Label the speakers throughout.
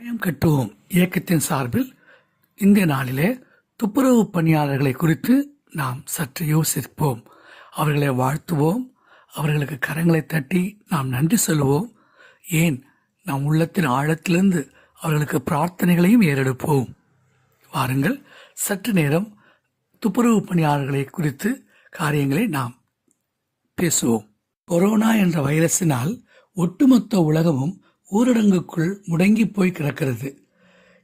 Speaker 1: மாயம் கட்டுவோம். இயக்கத்தின் சார்பில் இந்த நாளிலே துப்புரவு பணியாளர்களை குறித்து நாம் சற்று யோசிப்போம். அவர்களை வாழ்த்துவோம். அவர்களுக்கு கரங்களை தட்டி நாம் நன்றி சொல்லுவோம் ஏன்? நம் உள்ளத்தின் ஆழத்திலிருந்து அவர்களுக்கு பிரார்த்தனைகளையும் ஏறெடுப்போம். வாருங்கள் சற்று நேரம் துப்புரவு பணியாளர்களை குறித்து காரியங்களை நாம் பேசுவோம். கொரோனா என்ற வைரஸினால் ஒட்டுமொத்த உலகமும் ஊரடங்குக்குள் முடங்கி போய் கிடக்கிறது.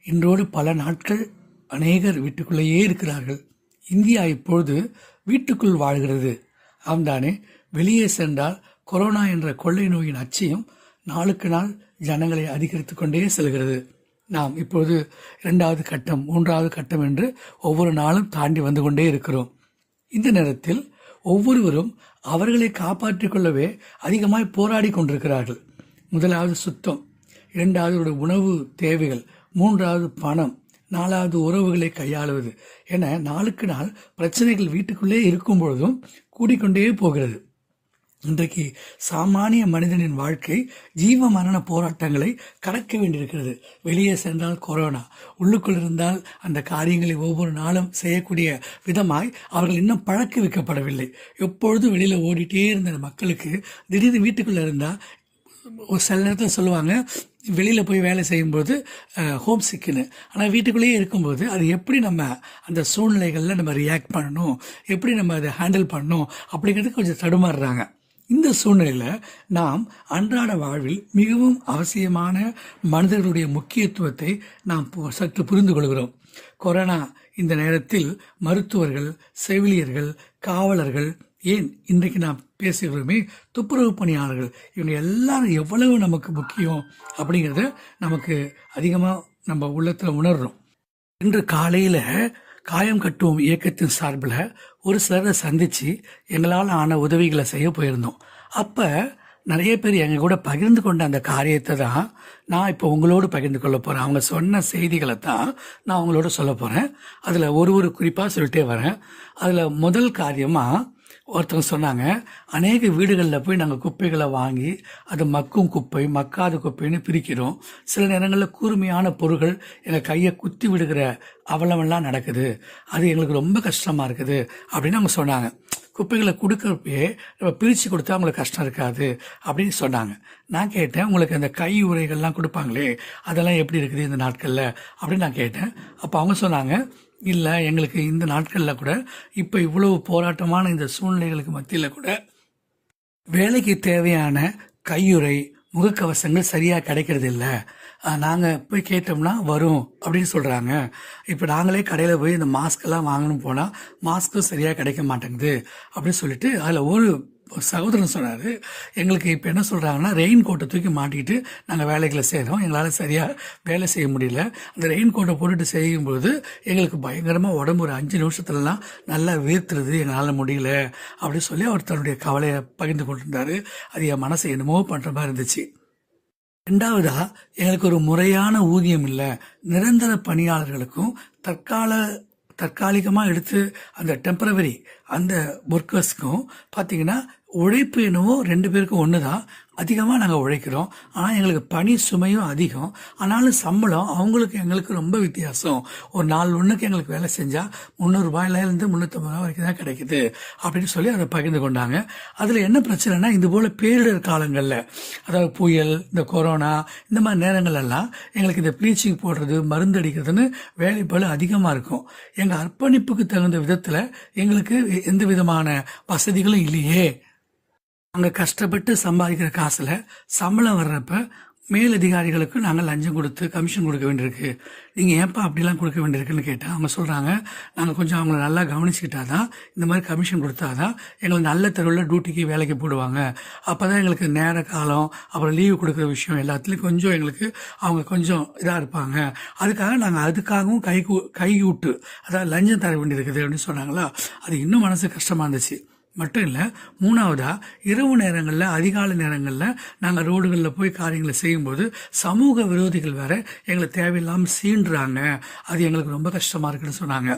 Speaker 1: இன்றோடு பல நாட்கள் அநேகர் வீட்டுக்குள்ளேயே இருக்கிறார்கள். இந்தியா இப்பொழுது வீட்டுக்குள் வாழ்கிறது. ஆம்தானே வெளியே சென்றால் கொரோனா என்ற கொள்ளை நோயின் அச்சயம் நாளுக்கு நாள் ஜனங்களை அதிகரித்து கொண்டே செல்கிறது. நாம் இப்பொழுது இரண்டாவது கட்டம் மூன்றாவது கட்டம் என்று ஒவ்வொரு நாளும் தாண்டி வந்து கொண்டே இருக்கிறோம். இந்த நேரத்தில் ஒவ்வொருவரும் அவர்களை காப்பாற்றிக் கொள்ளவே அதிகமாய் போராடி கொண்டிருக்கிறார்கள். முதலாவது சுத்தம் இரண்டாவது ஒரு உணவு தேவைகள் மூன்றாவது பணம் நாலாவது உறவுகளை கையாளுவது என நாளுக்கு நாள் பிரச்சனைகள் வீட்டுக்குள்ளே இருக்கும் பொழுதும் கூடிக்கொண்டே போகிறது. இன்றைக்கு சாமானிய மனிதனின் வாழ்க்கை ஜீவ மரண போராட்டங்களை கடக்க வேண்டியிருக்கிறது. வெளியே சென்றால் கொரோனா உள்ளுக்குள் இருந்தால் அந்த காரியங்களை ஒவ்வொரு நாளும் செய்யக்கூடிய விதமாய் அவர்கள் இன்னும் பழக்க வைக்கப்படவில்லை. எப்பொழுதும் வெளியில் ஓடிட்டே இருந்த மக்களுக்கு திடீர்னு வீட்டுக்குள்ளே இருந்தால் ஒரு சில நேரத்தில் சொல்லுவாங்க வெளியில் போய் வேலை செய்யும்போது ஹோம் சிக்குன்னு ஆனால் வீட்டுக்குள்ளேயே இருக்கும்போது அது எப்படி நம்ம அந்த சூழ்நிலைகளில் நம்ம ரியாக்ட் பண்ணணும் எப்படி நம்ம அதை ஹேண்டில் பண்ணணும் அப்படிங்கிறது கொஞ்சம் தடுமாறுறாங்க. இந்த சூழ்நிலையில் நாம் அன்றாட வாழ்வில் மிகவும் அவசியமான மனிதர்களுடைய முக்கியத்துவத்தை நாம் பு- சற்று புரிந்து கொள்கிறோம். கொரோனா இந்த நேரத்தில் மருத்துவர்கள் செவிலியர்கள் காவலர்கள் ஏன் இன்றைக்கு நான் பேசுகிறோமே? துப்புரவு பணியாளர்கள். இவங்க எல்லாரும் எவ்வளவு நமக்கு முக்கியம் அப்படிங்கிறத நமக்கு அதிகமாக நம்ம உள்ளத்தில் உணர்றோம். இன்று காலையில் காயம் கட்டுவோம் இயக்கத்தின் சார்பில் ஒரு சிலரை சந்தித்து எங்களால் ஆன உதவிகளை செய்ய போயிருந்தோம். அப்போ நிறைய பேர் எங்கள் கூட பகிர்ந்து கொண்ட அந்த காரியத்தை தான் நான் இப்போ உங்களோடு பகிர்ந்து கொள்ள போகிறேன் அவங்க சொன்ன செய்திகளை தான் நான் உங்களோட சொல்ல போகிறேன் அதில் ஒரு ஒரு குறிப்பாக சொல்லிட்டே வரேன். அதில் முதல் காரியமாக ஒருத்தவங்க சொன்னாங்க அநேக வீடுகளில் போய் நாங்கள் குப்பைகளை வாங்கி அது மக்கும் குப்பை மக்காத குப்பைன்னு பிரிக்கிறோம். சில நேரங்களில் கூர்மையான பொருட்கள் எங்கள் கையை குத்தி விடுகிற அவலமெல்லாம் நடக்குது. அது எங்களுக்கு ரொம்ப கஷ்டமாக இருக்குது அப்படின்னு அவங்க சொன்னாங்க. குப்பைகளை கொடுக்கறப்பயே நம்ம பிரித்து கொடுத்தா அவங்களுக்கு கஷ்டம் இருக்காது அப்படின்னு சொன்னாங்க. நான் கேட்டேன் உங்களுக்கு அந்த கை உரைகள்லாம் கொடுப்பாங்களே அதெல்லாம் எப்படி இருக்குது இந்த நாட்களில்? அப்படின்னு நான் கேட்டேன். அப்போ அவங்க சொன்னாங்க இல்லை எங்களுக்கு இந்த நாட்களில் கூட இப்போ இவ்வளவு போராட்டமான இந்த சூழ்நிலைகளுக்கு மத்தியில் கூட வேலைக்கு தேவையான கையுறை முகக்கவசங்கள் சரியாக கிடைக்கிறது இல்லை. நாங்கள் போய் கேட்டோம்னா வரும் அப்படின்னு சொல்கிறாங்க இப்போ நாங்களே கடையில் போய் இந்த மாஸ்க்கெல்லாம் வாங்கணும் போனால் மாஸ்க்கும் சரியாக கிடைக்க மாட்டேங்குது அப்படின்னு சொல்லிட்டு அதில் ஒரு சகோதரன் சொன்னார் எங்களுக்கு இப்போ என்ன சொல்கிறாங்கன்னா ரெயின் கோட்டை தூக்கி மாட்டிக்கிட்டு நாங்கள் வேலைகளை செய்கிறோம் எங்களால் சரியாக வேலை செய்ய முடியல. அந்த ரெயின் கோட்டை போட்டுட்டு செய்யும்போது எங்களுக்கு பயங்கரமாக உடம்பு ஒரு அஞ்சு நிமிஷத்துலலாம் நல்லா வீர்த்துறது எங்களால் முடியல அப்படின்னு சொல்லி அவர் தன்னுடைய கவலையை பகிர்ந்து கொண்டிருந்தார். அது என் மனசை என்னமோ பண்ணுற மாதிரி இருந்துச்சு. ரெண்டாவதாக எங்களுக்கு ஒரு முறையான ஊதியம் இல்லை. நிரந்தர பணியாளர்களுக்கும் தற்கால தற்காலிகமாக எடுத்து அந்த டெம்பரவரி அந்த ஒர்க்கர்ஸ்க்கும் பார்த்தீங்கன்னா உழைப்பு என்னவோ ரெண்டு பேருக்கும் ஒன்று தான் அதிகமாக நாங்கள் உழைக்கிறோம். ஆனால் எங்களுக்கு பணி சுமையும் அதிகம். ஆனாலும் சம்பளம் அவங்களுக்கு எங்களுக்கு ரொம்ப வித்தியாசம். ஒரு நாலு ஒன்றுக்கு எங்களுக்கு வேலை செஞ்சால் முந்நூறுபாயிலேருந்து முந்நூற்றம்பது ரூபா வரைக்கும் தான் கிடைக்குது. அப்படின்னு சொல்லி அதை பகிர்ந்து கொண்டாங்க. அதில் என்ன பிரச்சனைனா இது போல் பேரிடர் காலங்களில் அதாவது புயல் இந்த கொரோனா இந்த மாதிரி நேரங்களெல்லாம் எங்களுக்கு இந்த ப்ளீச்சிங் போடுறது மருந்து அடிக்கிறதுன்னு வேலைப்பளு அதிகமாக இருக்கும். எங்கள் அர்ப்பணிப்புக்கு தகுந்த விதத்தில் எங்களுக்கு எந்த விதமான வசதிகளும் இல்லையே. அங்கே கஷ்டப்பட்டு சம்பாதிக்கிற காசில் சம்பளம் வர்றப்ப மேலதிகாரிகளுக்கு நாங்கள் லஞ்சம் கொடுத்து கமிஷன் கொடுக்க வேண்டியிருக்கு. நீங்கள் ஏன்ப்பா அப்படிலாம் கொடுக்க வேண்டியிருக்குன்னு கேட்டால் அவங்க சொல்கிறாங்க நாங்கள் கொஞ்சம் அவங்கள நல்லா கவனிச்சுக்கிட்டா தான் இந்த மாதிரி கமிஷன் கொடுத்தா தான் எங்களை நல்ல தெருவில் டியூட்டிக்கு வேலைக்கு போடுவாங்க. அப்போ தான் எங்களுக்கு நேர காலம் அப்புறம் லீவு கொடுக்குற விஷயம் எல்லாத்துலேயும் கொஞ்சம் எங்களுக்கு அவங்க கொஞ்சம் இதாக இருப்பாங்க. அதுக்காக நாங்கள் அதுக்காகவும் கை கூ- கை விட்டு அதாவது லஞ்சம் தர வேண்டியிருக்குது அப்படின்னு சொன்னாங்களா? அது இன்னும் மனசு கஷ்டமாக இருந்துச்சு. மட்டும் இல்லை மூணாவதா இரவு நேரங்களில் அதிகாலை நேரங்களில் நாங்கள் ரோடுகளில் போய் காரியங்களை செய்யும்போது சமூக விரோதிகள் வேற எங்களை தேவையில்லாமல் சீண்டுறாங்க அது எங்களுக்கு ரொம்ப கஷ்டமாக இருக்குன்னு சொன்னாங்க.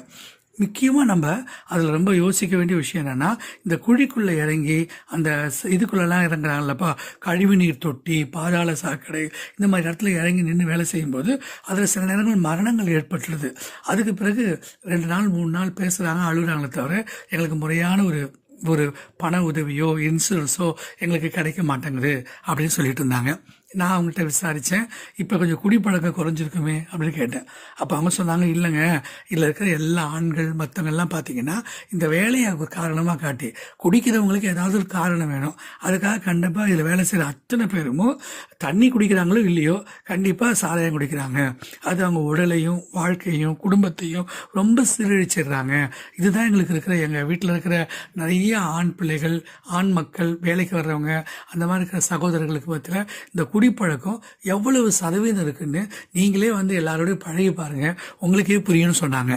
Speaker 1: முக்கியமாக நம்ம அதில் ரொம்ப யோசிக்க வேண்டிய விஷயம் என்னென்னா இந்த குழிக்குள்ளே இறங்கி அந்த இதுக்குள்ளெல்லாம் இறங்குறாங்கல்லப்பா கழிவுநீர் தொட்டி பாதாள சாக்கடை இந்த மாதிரி இடத்துல இறங்கி நின்று வேலை செய்யும்போது அதில் சில நேரங்கள் மரணங்கள் ஏற்பட்டுருது. அதுக்கு பிறகு ரெண்டு நாள் மூணு நாள் பேசுகிறாங்க அழுகுறாங்களே தவிர எங்களுக்கு முறையான ஒரு ஒரு பண உதவியோ இன்சூரன்ஸோ எங்களுக்கு கிடைக்க மாட்டேங்குது அப்படின்னு சொல்லிட்டு இருந்தாங்க. நான் அவங்கள்ட்ட விசாரித்தேன் இப்போ கொஞ்சம் குடிப்பழக்கம் குறைஞ்சிருக்குமே அப்படின்னு கேட்டேன். அப்போ அவங்க சொன்னாங்க இல்லைங்க. இதில் இருக்கிற எல்லா ஆண்கள் மற்றவங்க எல்லாம் பார்த்தீங்கன்னா இந்த வேலையை காரணமாக காட்டி குடிக்கிறவங்களுக்கு ஏதாவது ஒரு காரணம் வேணும். அதுக்காக கண்டிப்பாக இதில் வேலை செய்கிற அத்தனை பேருமோ தண்ணி குடிக்கிறாங்களோ இல்லையோ கண்டிப்பாக சாராயம் குடிக்கிறாங்க. அது அவங்க உடலையும் வாழ்க்கையும் குடும்பத்தையும் ரொம்ப சீரழிச்சிடுறாங்க. இதுதான் எங்களுக்கு இருக்கிற எங்கள் வீட்டில் இருக்கிற நிறைய ஆண் பிள்ளைகள் ஆண் மக்கள் வேலைக்கு வர்றவங்க அந்த மாதிரி இருக்கிற சகோதரர்களுக்கு மத்தியில் இந்த குடிப்பழக்கம் எவ்வளவு சதவீதம் இருக்குன்னு நீங்களே வந்து எல்லாரோடையும் பழகி பாருங்கள் உங்களுக்கே புரியும்னு சொன்னாங்க.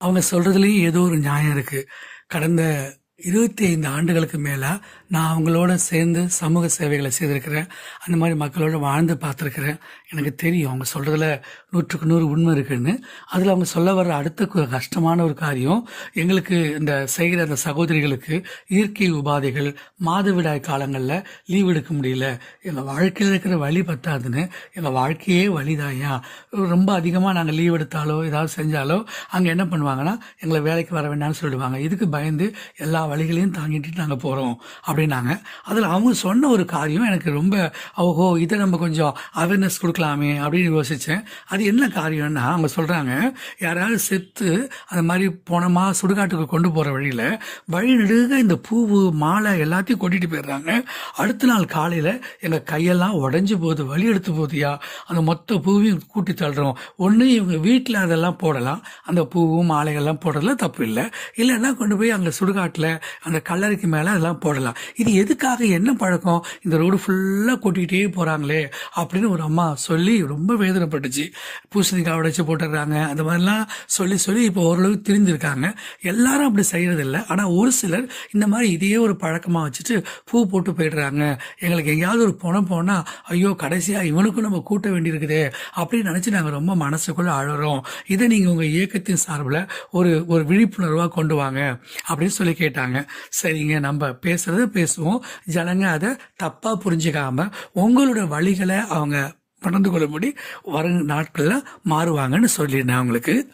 Speaker 1: அவங்க சொல்கிறதுலேயும் ஏதோ ஒரு நியாயம் இருக்குது கடந்த இருபத்தி ஐந்து ஆண்டுகளுக்கு மேலே நான் அவங்களோட சேர்ந்து சமூக சேவைகளை செய்திருக்கிறேன். அந்த மாதிரி மக்களோட வாழ்ந்து பார்த்துருக்கிறேன். எனக்கு தெரியும் அவங்க சொல்கிறதுல நூற்றுக்கு நூறு உண்மை இருக்குன்னு. அதில் அவங்க சொல்ல வர்ற அடுத்த கஷ்டமான ஒரு காரியம் எங்களுக்கு இந்த செய்கிற அந்த சகோதரிகளுக்கு இயற்கை உபாதைகள் மாதவிடாய் காலங்களில் லீவ் எடுக்க முடியல. எங்கள் வாழ்க்கையில் இருக்கிற வழி பத்தாதுன்னு எங்கள் வாழ்க்கையே வழிதாயா ரொம்ப அதிகமாக நாங்கள் லீவ் எடுத்தாலோ ஏதாவது செஞ்சாலோ அங்கே என்ன பண்ணுவாங்கன்னா எங்களை வேலைக்கு வர வேண்டாம்னு சொல்லிடுவாங்க. இதுக்கு பயந்து எல்லா வழிகளையும் தாங்கிட்டு நாங்கள் போகிறோம் அப்படின்னாங்க. அதில் அவங்க சொன்ன ஒரு காரியம் எனக்கு ரொம்ப ஓஹோ இதை நம்ம கொஞ்சம் அவேர்னஸ் கொடுக்கலாமே அப்படின்னு யோசித்தேன் அது என்ன காரியம்னா அவங்க சொல்கிறாங்க யாராவது செத்து அந்த மாதிரி போனோமா சுடுகாட்டுக்கு கொண்டு போகிற வழியில் வழி நெடுக இந்த பூவு மாலை எல்லாத்தையும் கொட்டிட்டு போயிடுறாங்க. அடுத்த நாள் காலையில் எங்கள் கையெல்லாம் உடஞ்சி போகுது வலி எடுத்து போகுதுயா? அந்த மொத்த பூவையும் கூட்டி தள்ளுறோம். ஒன்று இவங்க வீட்டில் அதெல்லாம் போடலாம். அந்த பூவும் மாலைகள்லாம் போடுறதுல தப்பு இல்லை. இல்லைன்னா கொண்டு போய் அங்கே சுடுகாட்டில் அந்த கல்லறைக்கு மேலே அதெல்லாம் போடலாம். இது எதுக்காக? என்ன பழக்கம்? இந்த ரோடு ஃபுல்லாக கூட்டிகிட்டே போகிறாங்களே அப்படின்னு ஒரு அம்மா சொல்லி ரொம்ப வேதனைப்பட்டுச்சு. பூசணிக்காய் உடைச்சு போட்டுடுறாங்க. அந்த மாதிரிலாம் சொல்லி சொல்லி இப்போ ஓரளவுக்கு தெரிஞ்சிருக்காங்க. எல்லாரும் அப்படி செய்கிறதில்ல ஆனால் ஒரு சிலர் இந்த மாதிரி இதையே ஒரு பழக்கமாக வச்சுட்டு பூ போட்டு போயிடுறாங்க. எங்களுக்கு எங்கேயாவது ஒரு பணம் போனால் ஐயோ கடைசியாக இவனுக்கும் நம்ம கூட்ட வேண்டியிருக்குதே அப்படின்னு நினச்சி நாங்கள் ரொம்ப மனசுக்குள்ளே அழுறோம். இதை நீங்கள் உங்கள் இயக்கத்தின் சார்பில் ஒரு ஒரு விழிப்புணர்வாக கொண்டு வாங்க அப்படின்னு சொல்லி கேட்டாங்க. சரிங்க நம்ம பேசுறது பேசுவோம். ஜனங்க அதை தப்பாக புரிஞ்சுக்காம உங்களோட வழிகளை அவங்க நடந்து கொள்ளும்படி வரும் நாட்களில் மாறுவாங்கன்னு சொல்லியிருந்தேன் அவங்களுக்கு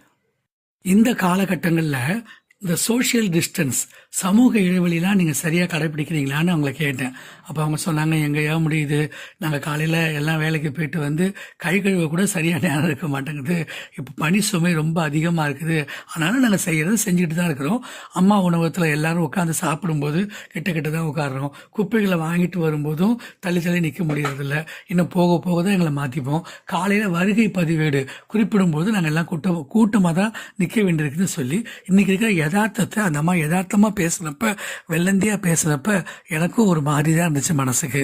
Speaker 1: இந்த காலகட்டங்களில் இந்த சோஷியல் டிஸ்டன்ஸ் சமூக இடைவெளிலாம் நீங்கள் சரியாக கடைப்பிடிக்கிறீங்களான்னு அவங்கள கேட்டேன். அப்போ அவங்க சொன்னாங்க எங்கேயா முடியுது? நாங்கள் காலையில் எல்லாம் வேலைக்கு போயிட்டு வந்து கை கழுவ கூட சரியாக நேரம் இருக்க மாட்டேங்குது. இப்போ பனி சுமை ரொம்ப அதிகமாக இருக்குது. அதனால் நாங்கள் செய்கிறத செஞ்சுக்கிட்டு தான் இருக்கிறோம். அம்மா உணவகத்தில் எல்லோரும் உட்காந்து சாப்பிடும்போது கிட்ட கிட்ட தான் உட்காடுறோம் குப்பைகளை வாங்கிட்டு வரும்போதும் தள்ளி தள்ளி நிற்க முடியறதில்ல. இன்னும் போக போக தான் எங்களை மாற்றிப்போம் காலையில் வருகை பதிவேடு குறிப்பிடும்போது நாங்கள் எல்லாம் கூட்டம் கூட்டமாக தான் நிற்க வேண்டியிருக்குன்னு சொல்லி இன்றைக்கி இருக்கிற யதார்த்தத்தை அந்த அம்மா யதார்த்தமாக பேசுகிறப்ப வெள்ளந்தியாக பேசுகிறப்ப எனக்கும் ஒரு மாதிரி தான் இருந்துச்சு மனசுக்கு.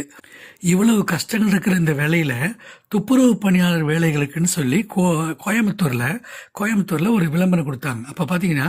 Speaker 1: இவ்வளவு கஷ்டங்கள் இருக்கிற இந்த வேலையில் துப்புரவு பணியாளர் வேலைகளுக்குன்னு சொல்லி கோ கோயம்புத்தூரில் கோயம்புத்தூரில் ஒரு விளம்பரம் கொடுத்தாங்க. அப்போ பார்த்தீங்கன்னா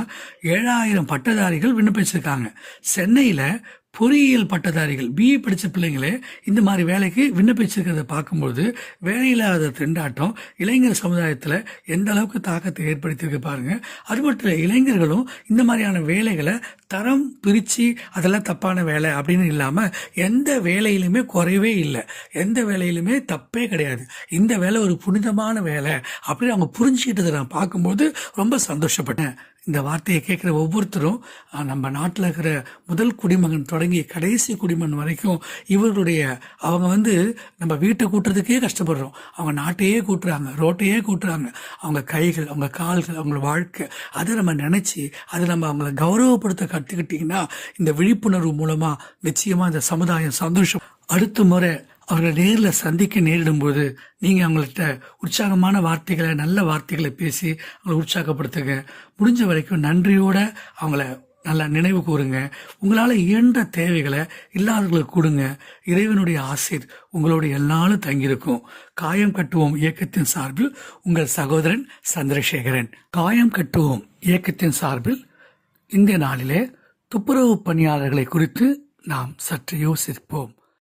Speaker 1: ஏழாயிரம் பட்டதாரிகள் விண்ணப்பிச்சிருக்காங்க. சென்னையில் பொறியியல் பட்டதாரிகள் பிஏ படித்த பிள்ளைங்களே இந்த மாதிரி வேலைக்கு விண்ணப்பிச்சிருக்கிறத பார்க்கும்போது வேலையில்லாத திண்டாட்டம் இளைஞர் சமுதாயத்தில் எந்த அளவுக்கு தாக்கத்தை ஏற்படுத்தியிருக்கு பாருங்கள் அது மட்டும் இல்லை இளைஞர்களும் இந்த மாதிரியான வேலைகளை தரம் பிரித்து அதெல்லாம் தப்பான வேலை அப்படின்னு இல்லாமல் எந்த வேலையிலுமே குறைவே இல்லை. எந்த வேலையிலுமே தப்பே கிடையாது. இந்த வேலை ஒரு புனிதமான வேலை அப்படின்னு அவங்க புரிஞ்சுக்கிட்டதை நான் பார்க்கும்போது ரொம்ப சந்தோஷப்பட்டேன். இந்த வார்த்தையை கேட்குற ஒவ்வொருத்தரும் நம்ம நாட்டில் இருக்கிற முதல் குடிமகன் தொடங்கி கடைசி குடிமகன் வரைக்கும் இவர்களுடைய அவங்க வந்து நம்ம வீட்டை கூட்டுறதுக்கே கஷ்டப்படுறோம். அவங்க நாட்டையே கூட்டுறாங்க ரோட்டையே கூட்டுறாங்க. அவங்க கைகள் அவங்க கால்கள் அவங்க வாழ்க்கை அதை நம்ம நினச்சி அதை நம்ம அவங்கள கௌரவப்படுத்த கற்றுக்கிட்டிங்கன்னா இந்த விழிப்புணர்வு மூலமாக நிச்சயமாக இந்த சமுதாயம் சந்தோஷம் அடுத்த முறை அவர்களை நேரில் சந்திக்க நேரிடும்போது நீங்கள் அவங்கள்ட்ட உற்சாகமான வார்த்தைகளை நல்ல வார்த்தைகளை பேசி அவங்களை உற்சாகப்படுத்துங்க. முடிஞ்ச வரைக்கும் நன்றியோட அவங்கள நல்லா நினைவு கூறுங்க. உங்களால் இயன்ற தேவைகளை இல்லாதவர்களுக்கு கொடுங்க. இறைவனுடைய ஆசிர் உங்களோட எல்லாரும் தங்கியிருக்கும். காயம் கட்டுவோம் இயக்கத்தின் சார்பில் உங்கள் சகோதரன் சந்திரசேகரன். காயம் கட்டுவோம் இயக்கத்தின் சார்பில் இந்த நாளிலே துப்புரவு பணியாளர்களை குறித்து நாம் சற்று யோசிப்போம்.